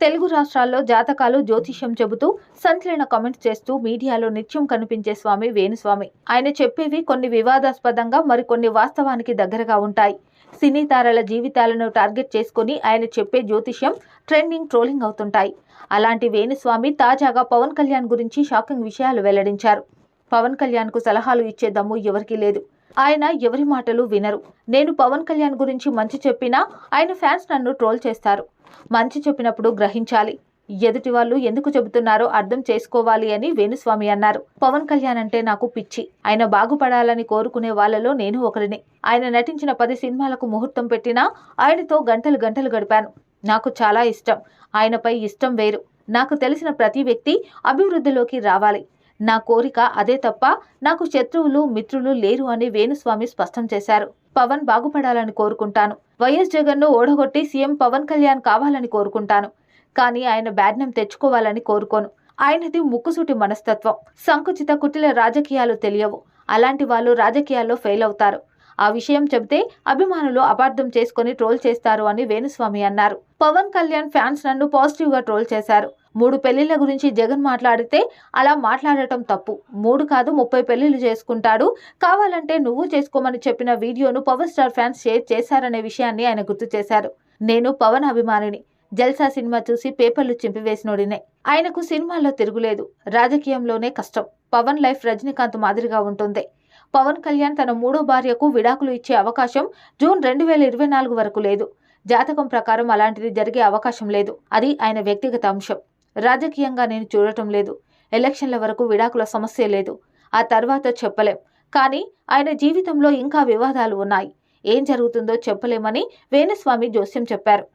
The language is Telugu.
తెలుగు రాష్ట్రాల్లో జాతకాలు జ్యోతిష్యం చెబుతూ సంచలన కామెంట్స్ చేస్తూ మీడియాలో నిత్యం కనిపించే స్వామి వేణుస్వామి. ఆయన చెప్పేవి కొన్ని వివాదాస్పదంగా మరికొన్ని వాస్తవానికి దగ్గరగా ఉంటాయి. సినీ తారల జీవితాలను టార్గెట్ చేసుకుని ఆయన చెప్పే జ్యోతిష్యం ట్రెండింగ్ ట్రోలింగ్ అవుతుంటాయి. అలాంటి వేణుస్వామి తాజాగా పవన్ కళ్యాణ్ గురించి షాకింగ్ విషయాలు వెల్లడించారు. పవన్ కళ్యాణ్కు సలహాలు ఇచ్చే దమ్ము ఎవరికీ లేదు. ఆయన ఎవరి మాటలు వినరు. నేను పవన్ కళ్యాణ్ గురించి మంచి చెప్పినా ఆయన ఫ్యాన్స్ నన్ను ట్రోల్ చేస్తారు. మంచి చెప్పినప్పుడు గ్రహించాలి. ఎదుటి వాళ్ళు ఎందుకు చెబుతున్నారో అర్థం చేసుకోవాలి అని వేణుస్వామి అన్నారు. పవన్ కళ్యాణ్ అంటే నాకు పిచ్చి. ఆయన బాగుపడాలని కోరుకునే వాళ్ళలో నేను ఒకరిని. ఆయన నటించిన పది సినిమాలకు ముహూర్తం పెట్టినా ఆయనతో గంటలు గంటలు గడిపాను. నాకు చాలా ఇష్టం. ఆయనపై ఇష్టం వేరు. నాకు తెలిసిన ప్రతి వ్యక్తి అభివృద్ధిలోకి రావాలి. నా కోరిక అదే తప్ప నాకు శత్రువులు మిత్రులు లేరు అని వేణుస్వామి స్పష్టం చేశారు. పవన్ బాగుపడాలని కోరుకుంటాను. వైఎస్ జగన్ను ఓడగొట్టి సీఎం పవన్ కళ్యాణ్ కావాలని కోరుకుంటాను. కానీ ఆయన బ్యాడ్నం తెచ్చుకోవాలని కోరుకోను. ఆయనది ముక్కుసూటి మనస్తత్వం. సంకుచిత కుటిల రాజకీయాలు తెలియవు. అలాంటి వాళ్ళు రాజకీయాల్లో ఫెయిల్ అవుతారు. ఆ విషయం చెబితే అభిమానులు అపార్థం చేసుకుని ట్రోల్ చేస్తారు అని వేణుస్వామి అన్నారు. పవన్ కళ్యాణ్ ఫ్యాన్స్ నన్ను పాజిటివ్గా ట్రోల్ చేశారు. మూడు పెళ్ళిళ్ళ గురించి జగన్ మాట్లాడితే అలా మాట్లాడటం తప్పు. మూడు కాదు ముప్పై పెళ్ళిళ్ళు చేసుకుంటాడు. కావాలంటే నువ్వు చేసుకోమని చెప్పిన వీడియోను పవర్ స్టార్ ఫ్యాన్స్ షేర్ చేశారనే విషయాన్ని ఆయన గుర్తు చేశారు. నేను పవన్ అభిమానిని. జల్సా సినిమా చూసి పేపర్లు చింపివేసినోడినే ఆయనకు సినిమాల్లో తిరుగులేదు రాజకీయంలోనే కష్టం. పవన్ లైఫ్ రజనీకాంత్ మాదిరిగా ఉంటుంది. పవన్ కళ్యాణ్ తన మూడో భార్యకు విడాకులు ఇచ్చే అవకాశం జూన్ రెండు వేల ఇరవై నాలుగు వరకు లేదు. జాతకం ప్రకారం అలాంటిది జరిగే అవకాశం లేదు. అది ఆయన వ్యక్తిగత అంశం. రాజకీయంగా నేను చూడటం లేదు. ఎలక్షన్ల వరకు విడాకుల సమస్య లేదు. ఆ తర్వాత చెప్పలేం. కానీ ఆయన జీవితంలో ఇంకా వివాదాలు ఉన్నాయి. ఏం జరుగుతుందో చెప్పలేమని వేణుస్వామి జోస్యం చెప్పారు.